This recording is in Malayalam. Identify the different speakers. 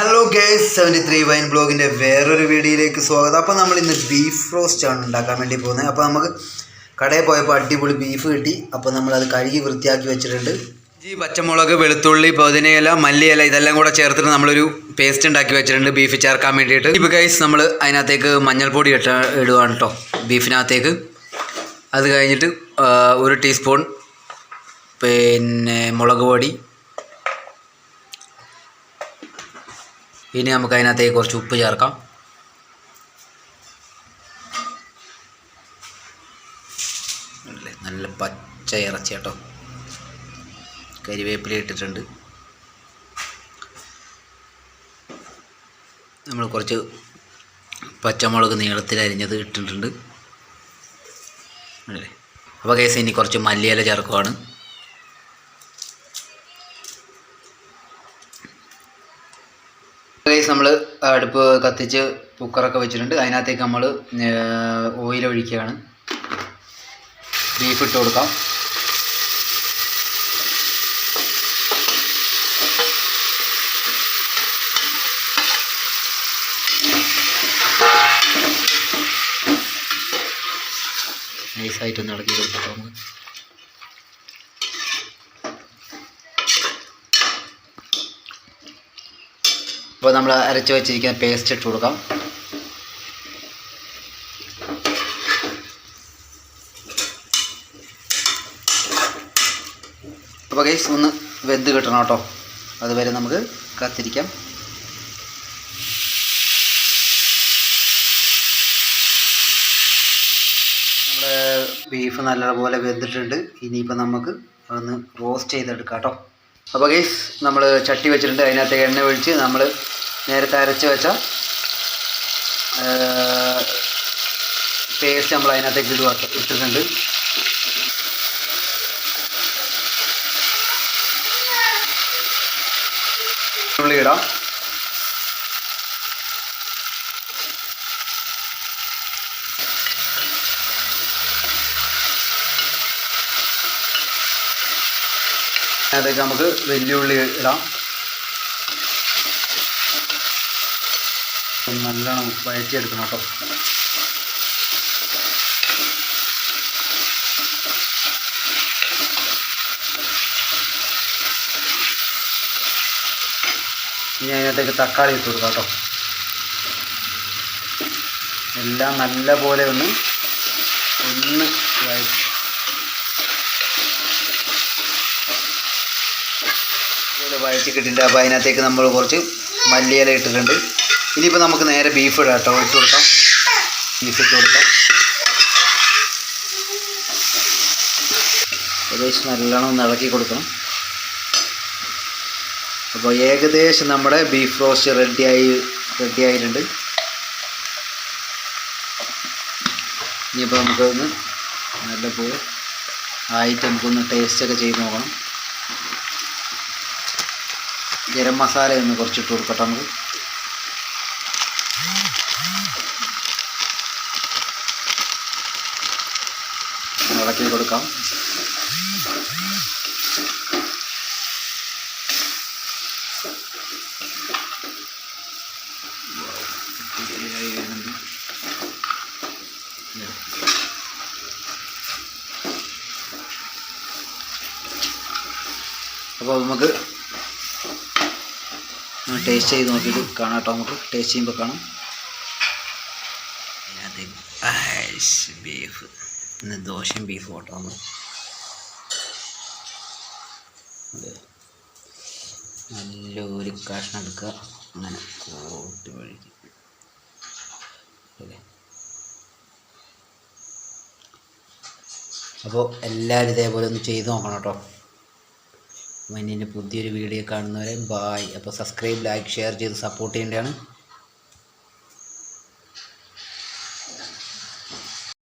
Speaker 1: Hello guys seventy three wine ബ്ലോഗിന്റെ വേറൊരു വീഡിയോയിലേക്ക് സ്വാഗതം. അപ്പോൾ നമ്മൾ ഇന്ന് ബീഫ് റോസ്റ്റ് ആണ് ഉണ്ടാക്കാൻ വേണ്ടി പോകുന്നത്. അപ്പോൾ നമുക്ക് കടയിൽ പോയപ്പോൾ അടിപൊളി ബീഫ് കിട്ടി. അപ്പോൾ നമ്മൾ അത് കഴുകി വൃത്തിയാക്കി വെച്ചിട്ടുണ്ട്. ഈ പച്ചമുളക് വെളുത്തുള്ളി പുതിനയില മല്ലിയില ഇതെല്ലാം കൂടെ ചേർത്തിട്ട് നമ്മളൊരു പേസ്റ്റ് ഉണ്ടാക്കി വെച്ചിട്ടുണ്ട് ബീഫ് ചേർക്കാൻ വേണ്ടിയിട്ട്. ഇപ്പോൾ ഗൈസ് നമ്മൾ അതിനകത്തേക്ക് മഞ്ഞൾപ്പൊടി ഇട്ട ഇടുകയാണ് കേട്ടോ ബീഫിനകത്തേക്ക് അത് കഴിഞ്ഞിട്ട് ഒരു ടീസ്പൂൺ പിന്നെ മുളക് പൊടി ഇനി നമുക്ക് അതിനകത്തേക്ക് കുറച്ച് ഉപ്പ് ചേർക്കാം. നല്ല പച്ച ഇറച്ചി കേട്ടോ. കരിവേപ്പില ഇട്ടിട്ടുണ്ട്. നമ്മൾ കുറച്ച് പച്ചമുളക് നീളത്തിൽ അരിഞ്ഞത് ഇട്ടിട്ടുണ്ട്. അല്ലേ അപ്പോൾ കേസ് ഇനി കുറച്ച് മല്ലിയില ചേർക്കുവാണ്. ഗൈസ് നമ്മൾ അടുപ്പ് കത്തിച്ച് കുക്കറൊക്കെ വെച്ചിട്ടുണ്ട്. അതിനകത്തേക്ക് നമ്മൾ ഓയിൽ ഒഴിക്കുകയാണ്. ബീഫ് ഇട്ട് കൊടുക്കാം. നൈസായിട്ടൊന്ന് ഇളക്കി കൊടുക്കാം നമുക്ക്. അപ്പോൾ നമ്മൾ അരച്ച് വെച്ചിരിക്കുന്ന പേസ്റ്റ് ഇട്ട് കൊടുക്കാം. അപ്പോൾ ഗൈസ് ഒന്ന് വെന്ത് കിട്ടണം കേട്ടോ. അതുവരെ നമുക്ക് കാത്തിരിക്കാം. നമ്മുടെ ബീഫ് നല്ലപോലെ വെന്തിട്ടുണ്ട്. ഇനിയിപ്പോൾ നമുക്ക് അതൊന്ന് റോസ്റ്റ് ചെയ്തെടുക്കാം കേട്ടോ. അപ്പോൾ ഗൈസ് നമ്മൾ ചട്ടി വെച്ചിട്ടുണ്ട്. അതിനകത്ത് എണ്ണ ഒഴിച്ച് നമ്മൾ നേരത്തെ അരച്ച് വെച്ച പേസ്റ്റ് നമ്മൾ അതിനകത്തേക്ക് ഇടുക ഇട്ടിട്ടുണ്ട്. ഉള്ളി ഇടാം അതിനകത്തേക്ക് നമുക്ക് വെല്ലുള്ളി ഇടാം. നല്ലോണം വഴറ്റിയെടുക്കണം കേട്ടോ. ഇനി അതിനകത്തേക്ക് തക്കാളി ഇട്ട് കൊടുക്കാം കേട്ടോ. എല്ലാം നല്ല പോലെ ഒന്ന് ഒന്ന് വഴറ്റി ഇതുപോലെ വഴറ്റി കിട്ടിയിട്ടുണ്ട്. അപ്പോൾ അതിനകത്തേക്ക് നമ്മൾ കുറച്ച് മല്ലിയില ഇട്ടിട്ടുണ്ട്. ഇനിയിപ്പോൾ നമുക്ക് നേരെ ബീഫ് ഇടാം കേട്ടോ. ഇട്ട് കൊടുക്കാം. ബീഫ് ഇട്ട് കൊടുക്കാം. ഏകദേശം നല്ലോണം ഒന്ന് ഇളക്കി കൊടുക്കണം. അപ്പോൾ ഏകദേശം നമ്മുടെ ബീഫ് റോസ്റ്റ് റെഡിയായി റെഡി ആയിട്ടുണ്ട്. ഇനിയിപ്പോൾ നമുക്കൊന്ന് നല്ലപോലെ ആയിട്ട് നമുക്കൊന്ന് ടേസ്റ്റൊക്കെ ചെയ്ത് നോക്കണം. ഗരം മസാല ഒന്ന് കുറച്ചിട്ട് കൊടുക്കട്ടെ നമുക്ക്. ഇളക്കി കൊടുക്കാം. അപ്പോൾ നമുക്ക് ടേസ്റ്റ് ചെയ്ത് നോക്കിയിട്ട് കാണാം കേട്ടോ നമുക്ക്. ടേസ്റ്റ് ചെയ്യുമ്പോൾ കാണാം. ബീഫ് ഇന്ന് ദോശയും ബീഫ് കേട്ടോ നമ്മൾ. നല്ലൊരു കഷ്ണം എടുക്കുക. അങ്ങനെ കൂട്ടി വഴിക്കും അപ്പോൾ എല്ലാവരും ഇതേപോലെ ഒന്ന് ചെയ്ത് നോക്കണം കേട്ടോ. അപ്പോൾ ഇനി പുതിയൊരു വീഡിയോ കാണുന്നവരെ ബായ്. അപ്പോൾ സബ്സ്ക്രൈബ് ലൈക്ക് ഷെയർ ചെയ്ത് സപ്പോർട്ട് ചെയ്യേണ്ടതാണ്.